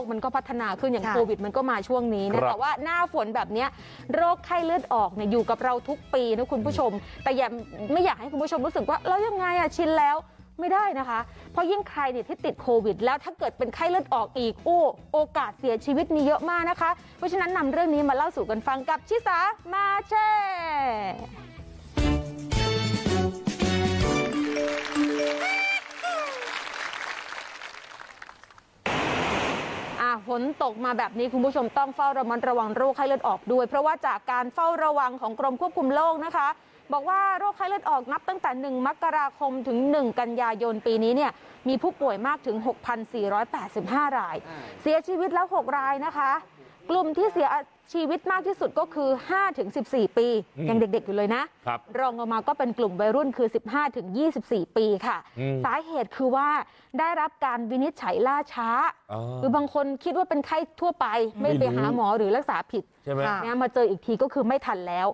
คมันก็พัฒนาขึ้นอย่างค่ะโควิดมันก็มาช่วงนี้ครันะบแต่ว่าหน้าฝนแบบเนี้ยโรคไข้เลือดออกเนี่ยอยู่กับเราทุกปีนะคุณผู้ชม แต่อย่าไม่อยากให้คุณผู้ชมรู้สึกว่าแล้วยังไงอะชินแล้วไม่ได้นะคะ เพราะยิ่งใครเนี่ยที่ติดโควิด แล้วถ้าเกิดเป็นไข้เลือดออกอีกโอ้โอกาสเสียชีวิตมีเยอะมากนะคะ เพราะฉะนั้นนำเรื่องนี้มาเล่าสู่กันฟังกับชิสามาแชร์ นตกมาแบบนี้คุณผู้ชมต้องเฝ้าระมัดระวังโรคไข้เลือดออกด้วย เพราะว่าจากการเฝ้าระวังของกรมควบคุมโรคนะคะ บอกว่าโรคไข้เลือดออกนับตั้งแต่ 1 มกราคมถึง 1 กันยายนปีนี้เนี่ยมีผู้ป่วยมากถึง 6,485 ราย เสียชีวิตแล้ว 6 รายนะคะ กลุ่มที่เสียชีวิตมากที่สุดก็คือ5-14ปีอืมยังเด็กๆอยู่เลยนะครับรองลงมาก็เป็นกลุ่มวัยรุ่นคือ15ถึง24ปีค่ะอืมสาเหตุคือว่าได้รับการวินิจฉัยล่าช้าอ๋อคือบางคนคิดว่าเป็นไข้ทั่วไปไม่ไม่ไปรู้หาหมอหรือรักษาผิดใช่ไหมค่ะนะมาเจออีกทีก็คือไม่ทันแล้ว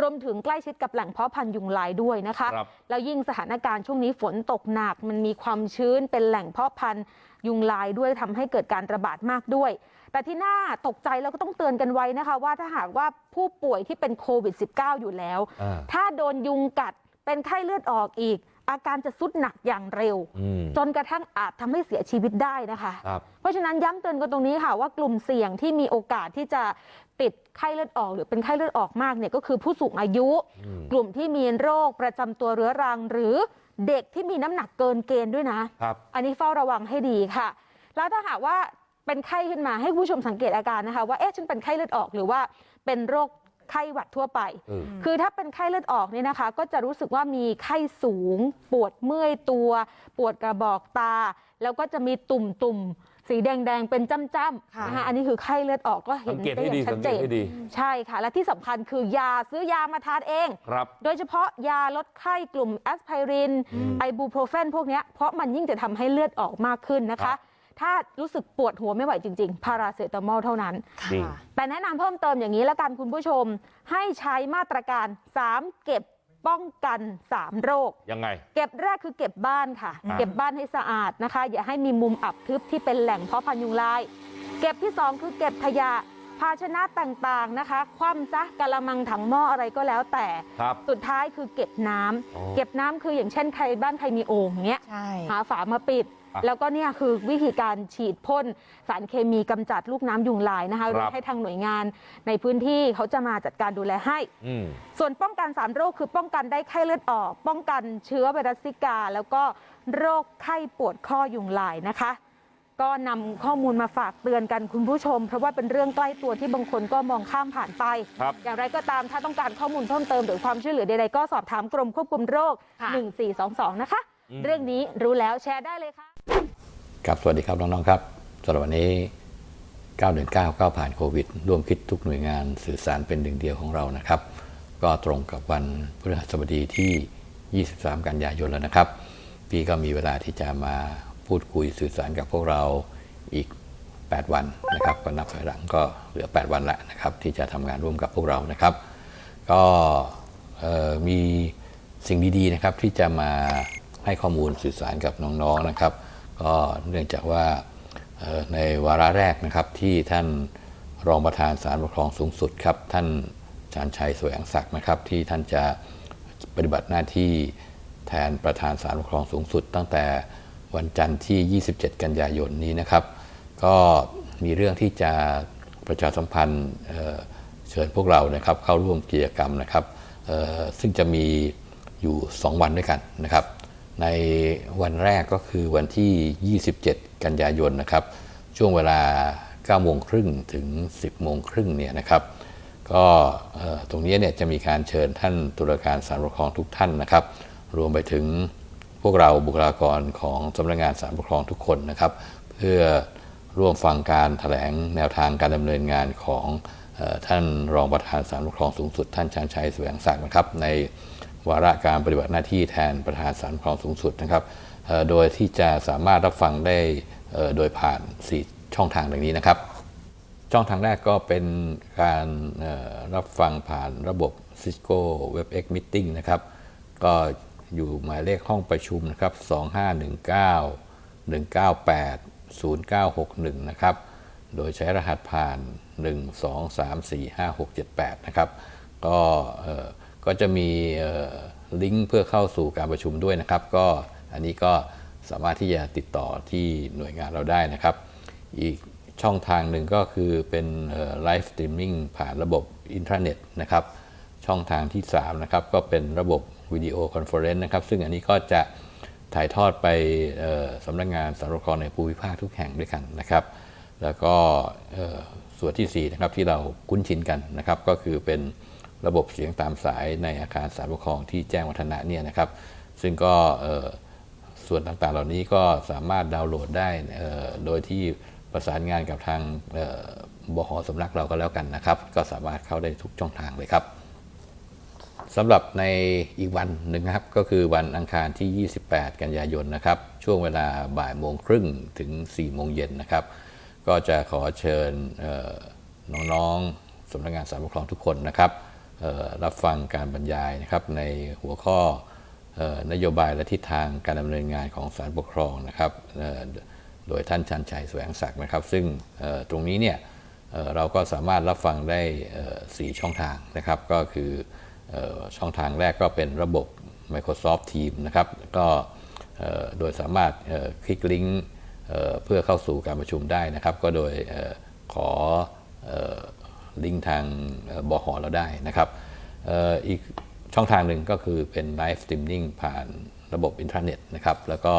รวมถึงใกล้ชิดกับแหล่งเพาะพันธุ์ยุงลายด้วยนะคะครับแล้วยิ่งสถานการณ์ช่วงนี้ฝนตกหนักมันมีความชื้นเป็นแหล่งเพาะพันธุ์ยุงลายด้วยทำให้เกิดการระบาดมากด้วย แต่ที่น่าตกใจแล้วก็ต้องเตือนกันไว้นะคะว่าถ้าหากว่าผู้ป่วยที่เป็นโควิด -19 อยู่แล้วอ่าถ้าโดนยุงกัดเป็นไข้เลือดออกอีก อาการจะสุดหนักอย่างเร็วอืมจนกระทั่งอาจทำให้เสียชีวิตได้นะคะครับเพราะฉะนั้นย้ำเตือนกันตรงนี้ค่ะว่ากลุ่มเสี่ยงที่มีโอกาสที่จะติดไข้เลือดออกหรือเป็นไข้เลือดออกมากเนี่ยก็คือผู้สูงอายุอืมกลุ่มที่มีโรคประจำตัวเรื้อรัง หรือเด็กที่มีน้ำหนักเกินเกณฑ์ด้วยนะครับอันนี้เฝ้าระวังให้ดีค่ะ แล้วถ้าหากว่า เป็นไข้ขึ้นมาให้คุณผู้ชมสังเกตอาการนะคะ ว่าเอ๊ะฉันเป็นไข้เลือดออกหรือว่าเป็นโรคไข้หวัดทั่วไปเออคือถ้าเป็นไข้เลือดออกเนี่ยนะคะ ก็จะรู้สึกว่ามีไข้สูง ปวดเมื่อยตัว ปวดกระบอกตา แล้วก็จะมีตุ่มตุ่มๆสีแดงๆ เป็นจ้ำๆค่ะนะคะอันนี้คือไข้เลือดออกก็เห็สันงเกตได้ให้อดีย่างชัสัดงเจเกตนให้ดีใช่ค่ะ และที่สำคัญคือยาซื้อยามาทานเองครับโดยเฉพาะยาลดไข้กลุ่มแอสไพรินอืมไอบูโปรเฟนพวกเนี้ยเพราะมันยิ่งจะทำให้เลือดออกมากขึ้นนะครัคะบ ถ้ารู้สึกปวดหัวไม่ไหวจริงๆพาราเซตามอลเท่านั้นจริงค่ะแต่แนะนำเพิ่มเติมอย่างนี้แล้วกันคุณผู้ชม ให้ใช้มาตรการ 3 เก็บป้องกัน3โรคยังไง เก็บแรกคือเก็บบ้านค่ะอ่าเก็บบ้านให้สะอาดนะคะ อย่าให้มีมุมอับทึบที่เป็นแหล่งเพาะพันธุ์ยุงลาย เก็บที่ 2 คือเก็บขยะภาชนะต่างๆนะคะ คว่ำซะกะละมังถังหม้ออะไรก็แล้วแต่ครับสุดท้ายคือเก็บน้ำอ๋อเก็บน้ำคืออย่างเช่นใครบ้านใครมีโอ่งอย่างเงี้ยใช่หาฝามาปิดอะ แล้วก็เนี่ยคือวิธีการฉีดพ่นสารเคมีกำจัดลูกน้ำยุงลายนะคะครับโดยให้ทางหน่วยงานในพื้นที่เขาจะมาจัดการดูแลให้อืมส่วนป้องกัน3โรคคือป้องกันได้ไข้เลือดออก ป้องกันเชื้อไวรัสซิกา แล้วก็โรคไข้ปวดข้อยุงลายนะคะ ก็นำข้อมูลมาฝากเตือนกันคุณผู้ชม เพราะว่าเป็นเรื่องใกล้ตัวที่บางคนก็มองข้ามผ่านไปครับอย่างไรก็ตามถ้าต้องการข้อมูลเพิ่มเติมหรือความช่วยเหลือใดๆก็สอบถามกรมควบคุมโรคค่ะ1422 นะคะอืมเรื่องนี้รู้แล้วแชร์ได้เลยค่ะ ครับสวัสดีครับน้องๆครับสำหรับวันนี้919ก้าวผ่านโควิด ร่วมคิดทุกหน่วยงานสื่อสารเป็นหนึ่งเดียวของเรานะครับ ก็ตรงกับวันพฤหัสบดีที่ 23 กันยายนแล้วนะครับ พี่ก็มีเวลาที่จะมาพูดคุยสื่อสารกับพวกเราอีก 8 วันนะครับ ก็นับถอยหลังก็เหลือ 8 วันแล้วนะครับ ที่จะทำงานร่วมกับพวกเรานะครับ ก็มีสิ่งดีๆนะครับที่จะมาให้ข้อมูลสื่อสารกับน้องๆนะครับ ก็เนื่องจากว่าในวาระแรกนะครับที่ท่านรองประธานศาลปกครองสูงสุดครับ ท่านชาญชัยสวงศักดิ์นะครับ ที่ท่านจะปฏิบัติหน้าที่แทนประธานศาลปกครองสูงสุด ตั้งแต่วันจันทร์ที่ 27 กันยายนนี้นะครับ ก็มีเรื่องที่จะประชาสัมพันธ์เชิญพวกเรานะครับเข้าร่วมกิจกรรมนะครับซึ่งจะมีอยู่ 2 วันด้วยกันนะครับ ในวันแรกก็คือวันที่ 27 กันยายนนะครับ ช่วงเวลา9โมงครึ่งถึง 10โมงครึ่งเนี่ยนะครับ ก็ตรงนี้เนี่ยจะมีการเชิญท่านตุลาการศาลปกครองทุกท่านนะครับ รวมไปถึงพวกเราบุคลากรของสำนักงานศาลปกครองทุกคนนะครับ เพื่อร่วมฟังการแถลงแนวทางการดำเนินงานของออท่านรองประธานศาลปกครองสูงสุด ท่านชาญชัยแสวงศักดิ์นะครับ ใน วาระการปฏิบัติหน้าที่แทนประธานศาลปกครองสูงสุดนะครับโดยที่จะสามารถรับฟังได้โดยผ่าน 4 ช่องทางดังนี้นะครับ ช่องทางแรกก็เป็นการรับฟังผ่านระบบ Cisco WebEx Meeting นะครับก็อยู่หมายเลขห้องประชุมนะครับ 2519 198 0961 นะครับ โดยใช้รหัสผ่าน 1 2 3 4 5 6 7 8 นะครับ ก็ ก็จะมีลิงก์เพื่อเข้าสู่การประชุมด้วยนะครับ ก็อันนี้ก็สามารถที่จะติดต่อที่หน่วยงานเราได้นะครับ อีกช่องทางหนึ่งก็คือเป็นไลฟ์สตรีมมิ่งผ่านระบบอินเทอร์เน็ตนะครับ ช่องทางที่3นะครับก็เป็นระบบวิดีโอคอนเฟอเรนซ์นะครับ ซึ่งอันนี้ก็จะถ่ายทอดไปสำนักงานสารกครในภูมิภาคทุกแห่งด้วยกันนะครับ แล้วก็ส่วนที่4นะครับที่เราคุ้นชินกันนะครับ ก็คือเป็น ระบบเสียงตามสายในอาคารสารปกครองที่แจ้งวัฒนะเนี่ยนะครับ ซึ่งก็ส่วนต่างๆ เหล่านี้ก็สามารถดาวน์โหลดได้โดยที่ประสานงานกับทางบหสำนักเราก็แล้วกันนะครับ ก็สามารถเข้าได้ทุกช่องทางเลยครับสำหรับในอีกวันหนึ่งนะครับ ก็คือวันอังคารที่ 28 กันยายนนะครับ ช่วงเวลาบ่ายโมงครึ่งถึง 4 โมงเย็นนะครับ ก็จะขอเชิญน้องๆสำนักงานสารปกครองทุกคนนะครับ รับฟังการบรรยายนะครับในหัวข้อออนโยบายและทิศทางการดำเนินงานของศาลปกครองนะครับโดยท่านชันชัยแสวงศักดิ์นะครับ ซึ่งตรงนี้เนี่ยเราก็สามารถรับฟังได้เอ่อสี่ช่องทางนะครับ ก็คืออช่องทางแรกก็เป็นระบบ Microsoft Teams นะครับก็โดยสามารถคลิกลิงก์เพื่อเข้าสู่การประชุมได้นะครับ ก็โดยออขอ ลิงก์ทางเอ่อเราได้นะครับอีกช่องทางหนึ่งก็คือเป็นไลฟ์สตรีมมิ่งผ่านระบบอินเทอร์เน็ตนะครับ แล้วก็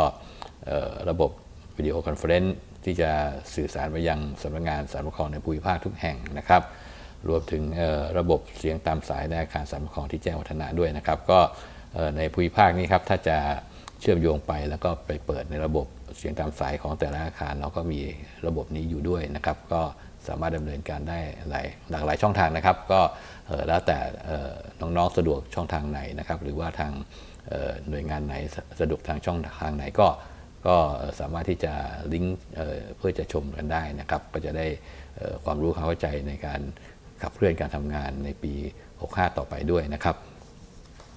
ระบบวิดีโอคอนเฟอเรนซ์ที่จะสื่อสารไปยังสำนักงานสารปกครองในภูมิภาคทุกแห่งนะครับ รวมถึงระบบเสียงตามสายในอาคารสารปกครองที่แจ้งวัฒนะด้วยนะครับ ก็ในภูมิภาคนี้ครับถ้าจะเชื่อมโยงไปแล้วก็ไปเปิดในระบบเสียงตามสายของแต่ละอาคารเราก็มีระบบนี้อยู่ด้วยนะครับ ก็ สามารถดำเนินการได้หลายหลากหลายช่องทางนะครับ ก็แล้วแต่น้องๆสะดวกช่องทางไหนนะครับ หรือว่าทางหน่วยงานไหนสะดวกทางช่องทางไหนก็ก็สามารถที่จะลิงก์เพื่อจะชมกันได้นะครับ ก็จะได้ความรู้ความเข้าใจในการขับเคลื่อนการทำงานในปี 65 ต่อไปด้วยนะครับ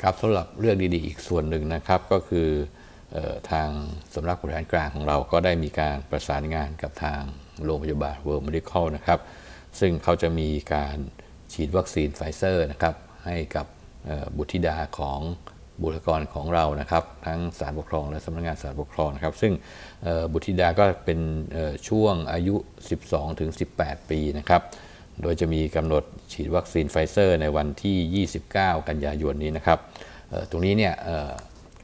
ครับสำหรับเรื่องดีๆ อีกส่วนหนึ่งนะครับก็คือ ทางสำนักบริหารกลางของเราก็ได้มีการประสานงานกับทางโรงพยาบาล World Medical นะครับ ซึ่งเขาจะมีการฉีดวัคซีนไฟเซอร์นะครับให้กับบุตรธิดาของบุคลากรของเรานะครับ ทั้งศาลปกครองและสำนักงานศาลปกครองนะครับ ซึ่งบุตรธิดาก็เป็นช่วงอายุ 12-18 ปีนะครับ โดยจะมีกำหนดฉีดวัคซีนไฟเซอร์ในวันที่ 29 กันยายนนี้นะครับตรงนี้เนี่ย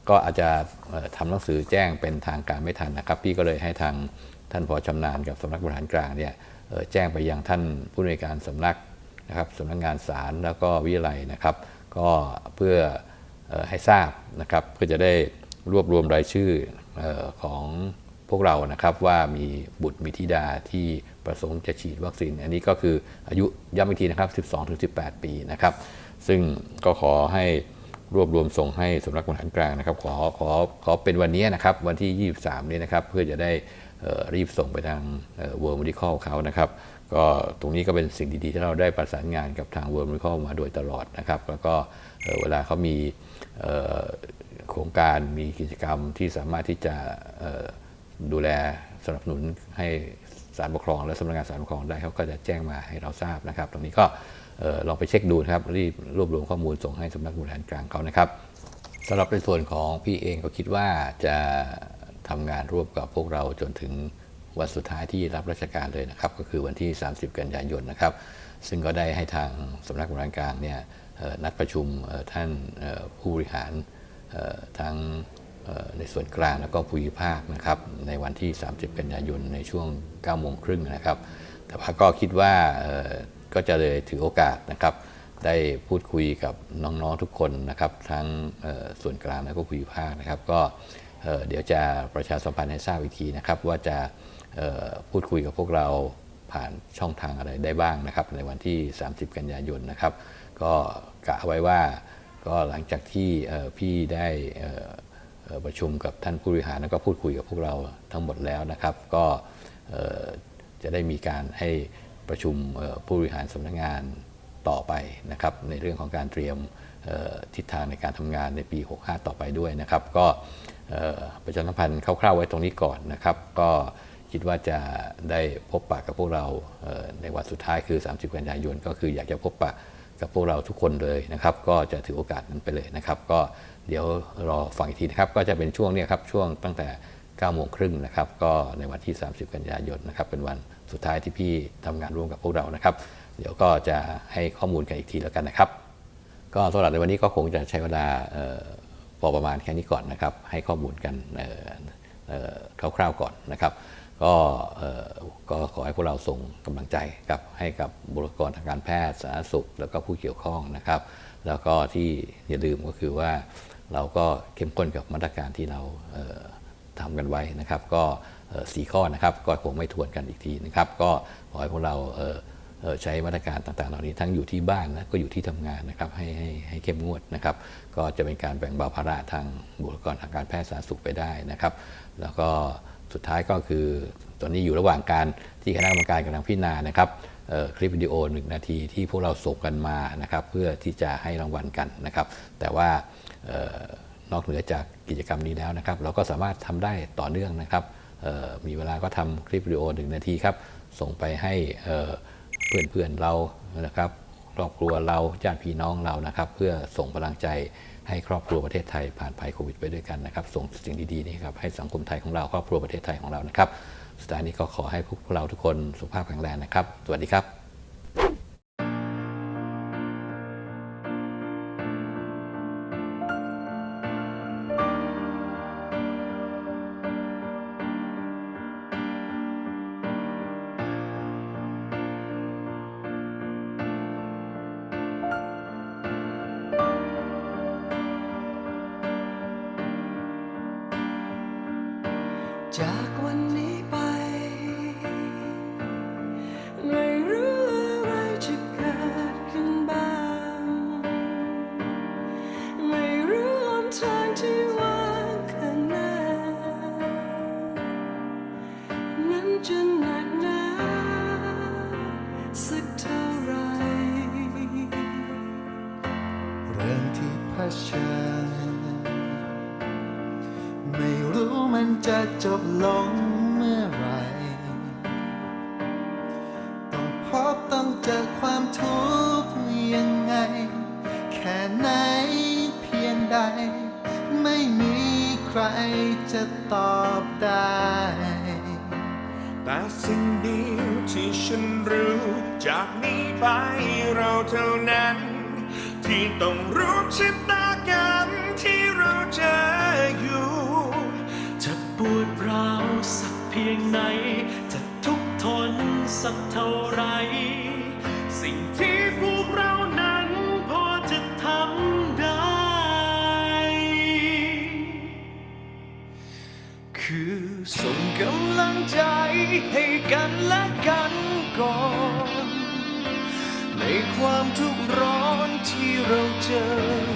ก็อาจจะเอ่อทำหนังสือแจ้งเป็นทางการไม่ทันนะครับ พี่ก็เลยให้ทางท่านพอชำนาญกับสำนักบริหารกลางเนี่ยแจ้งไปยังท่านผู้อำนวยการสำนักนะครับสำนักงานศาลแล้วก็วิทยาลัยนะครับ ก็เพื่ออให้ทราบนะครับเพื่อจะได้รวบรวมรายชื่อออของพวกเรานะครับว่ามีบุตรมีธิดาที่ประสงค์จะฉีดวัคซีน อันนี้ก็คืออายุย้ำอีกทีนะครับ 12-18 ปีนะครับ ซึ่งก็ขอให้ รวบรวมส่งให้สำนักบริหารกลางนะครับขอขอขอเป็นวันนี้นะครับวันที่ 23 นี้นะครับเพื่อจะได้รีบส่งไปทางเอ่อ World Medical เขานะครับก็ตรงนี้ก็เป็นสิ่งดีๆ ที่เราได้ประสานงานกับทาง World Medical มาโดยตลอดนะครับ แล้วก็เวลาเขามีโครงการมีกิจกรรมที่สามารถที่จะดูแลสนับสนุนให้ศาลปกครองและสำนักงานศาลปกครองได้เขาก็จะแจ้งมาให้เราทราบนะครับ ตรงนี้ก็ ลองไปเช็คดูนะครับรีบรวบรวมข้อมูลส่งให้สำนักบริหารกลางเขานะครับสำหรับในส่วนของพี่เองก็คิดว่าจะทำงานร่วมกับพวกเราจนถึงวันสุดท้ายที่รับราชการเลยนะครับ ก็คือวันที่ 30 กันยายนนะครับ ซึ่งก็ได้ให้ทางสำนักบริหารกลางเนี่ยนัดประชุมท่านผู้บริหารทั้งในส่วนกลางแล้วก็ภูมิภาคนะครับ ในวันที่ 30 กันยายนในช่วง9โมงครึ่งนะครับ แต่ว่าก็คิดว่า ก็จะเลยถือโอกาสนะครับ ได้พูดคุยกับน้องๆทุกคนนะครับ ทั้งส่วนกลางและก็ภูมิภาคนะครับ ก็เดี๋ยวจะประชาสัมพันธ์ให้ทราบอีกทีนะครับ ว่าจะพูดคุยกับพวกเราผ่านช่องทางอะไรได้บ้างนะครับ ในวันที่ 30 กันยายนนะครับ ก็กะไว้ว่าก็หลังจากที่พี่ได้ประชุมกับท่านผู้บริหารแล้วก็พูดคุยกับพวกเราทั้งหมดแล้วนะครับ ก็จะได้มีการให้ ประชุมผู้บริหารสำนักงานต่อไปนะครับในเรื่องของการเตรียมทิศทางในการทำงานในปี 65 ต่อไปด้วยนะครับ ก็ประชาสัมพันธ์คร่าวๆไว้ตรงนี้ก่อนนะครับ ก็คิดว่าจะได้พบปะกับพวกเราในวันสุดท้ายคือ 30 กันยายน ก็คืออยากจะพบปะกับพวกเราทุกคนเลยนะครับ ก็จะถือโอกาสนั้นไปเลยนะครับ ก็เดี๋ยวรอฟังอีกทีนะครับ ก็จะเป็นช่วงนี้ครับช่วงตั้งแต่ 9โมงครึ่งนะครับ ก็ในวันที่ 30 กันยายนนะครับ เป็นวันสุดท้ายที่พี่ทำงานร่วมกับพวกเรานะครับ เดี๋ยวก็จะให้ข้อมูลกันอีกทีแล้วกันนะครับ ก็สำหรับในวันนี้ก็คงจะใช้เวลาออพอประมาณแค่นี้ก่อนนะครับ ให้ข้อมูลกันคร่าวๆก่อนนะครับ ก็ก็ขอให้พวกเราส่งกำลังใจกับให้กับบุคลากรทางการแพทย์สาธารณสุข แล้วก็ผู้เกี่ยวข้องนะครับ แล้วก็ที่อย่าลืมก็คือว่าเราก็เข้มข้นกับมาตรการที่เรา ทำกันไว้นะครับ ก็สี่ข้อนะครับก็คงไม่ทวนกันอีกทีนะครับ ก็ขอให้พวกเราเใช้มาตรการต่างๆ เหล่านี้ทั้งอยู่ที่บ้านนะก็อยู่ที่ทำงานนะครับให้ให้ให้เข้มงวดนะครับ ก็จะเป็นการแบ่งเบาภาระทางบุคลากรทางการแพทย์สาธารณสุขไปได้นะครับ แล้วก็สุดท้ายก็คือตอนนี้อยู่ระหว่างการที่คณะกรรมการกำลังพิจารณานะครับคลิปวิดีโอหนึ่งนาทีที่พวกเราส่งกันมานะครับ เพื่อที่จะให้รางวัลกันนะครับ แต่ว่า นอกเหนือจากกิจกรรมนี้แล้วนะครับ เราก็สามารถทำได้ต่อเนื่องนะครับมีเวลาก็ทำคลิปวิดีโอหนึ่งนาทีครับ ส่งไปให้เอ่อเพื่อนๆเรานะครับครอบครัวเราญาติพี่น้องเรานะครับ เพื่อส่งพลังใจให้ครอบครัวประเทศไทยผ่านภัยโควิดไปด้วยกันนะครับ ส่งสิ่งดีๆนี้ครับให้สังคมไทยของเราครอบครัวประเทศไทยของเรานะครับสุดท้านี้ก็ขอให้พวกเราทุกคนสุขภาพแข็งแรงนะครับ สวัสดีครับ เท่าไร เรื่องที่เผชิญไม่รู้มันจะจบลงเมื่อไร ต้องพบต้องเจอความทุกข์ยังไง แค่ไหนเพียงใด ไม่มีใครจะตอบได้ แต่สิ่งเดียวที่ฉันรู้ นี้ไปเราเท่านั้น ที่ต้องร่วมชะตากรรมที่เราเจออยู่ จะปวดร้าวสักเพียงไหน จะทุกข์ทนสักเท่าไร สิ่งที่พวกเรานั้นพอจะทำได้ คือส่งกำลังใจให้กันและกันก่อน ความทุกข์ร้อนที่เราเจอ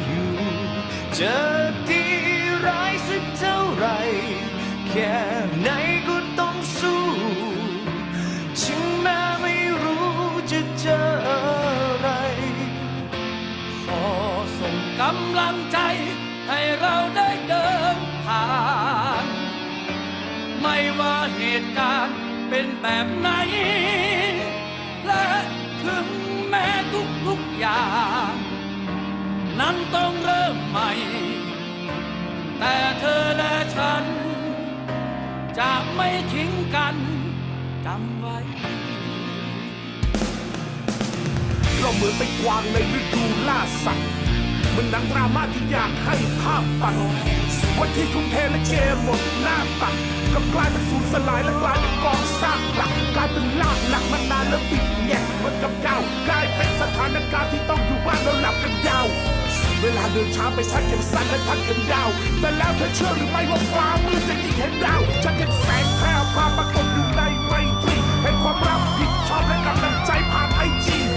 อยู่เจอดีร้ายสักเท่าไร แค่ไหนก็ต้องสู้ถึงแม้ไม่รู้จะเจออะไร ขอส่งกำลังใจ ให้เราได้เดินผ่าน ไม่ว่าเหตุการณ์เป็นแบบไหน อย่างนั้นต้องเริ่มใหม่ แต่เธอและฉัน จะไม่ทิ้งกันจำไว้เราเหมือนไปกวางในฤดูล่าสัตว์ มันหนังดราม่าที่อยากให้ภาพตัดวันที่ทุ่มเทและเกมหมดหน้าตัดกับกลายเป็นสูญสลายและกลายเป็นกองซากหลักกลายเป็นลากหลักมานานแล้วติดแงกมือนกับเก่ากลายเป็นสถานการณ์ที่ต้องอยู่บ้านแล้วหลับกันยาว เวลาเดินช้าไปชักเข็มสั้นและทักเข็มยาว แต่แล้วเธอเชื่อหรือไม่ว่าฟ้ามืดจะยิ่งเห็นดาวฉันเห็นแสงแพร่พาปรากฏอยู่ในไมตรีให้ความรับผิดชอบและกำลังใจผ่านไอจี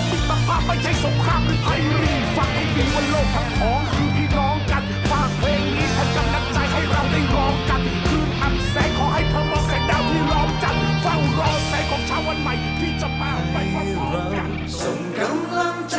ต้องมีตะภาพไม่ใช่สงครามหรือไพรีฟังให้ดีว่าโลกทั้งของคือพี่น้องกันฝากเพลงนี้แทนกำลังใจให้เราได้ร้องกันคืนอับแสงขอให้พระมองแสงดาวที่ล้อมจันทร์เฝ้ารอแสงของชาววันใหม่ที่จะมาไปพร้อมกันส่งกำลังใจ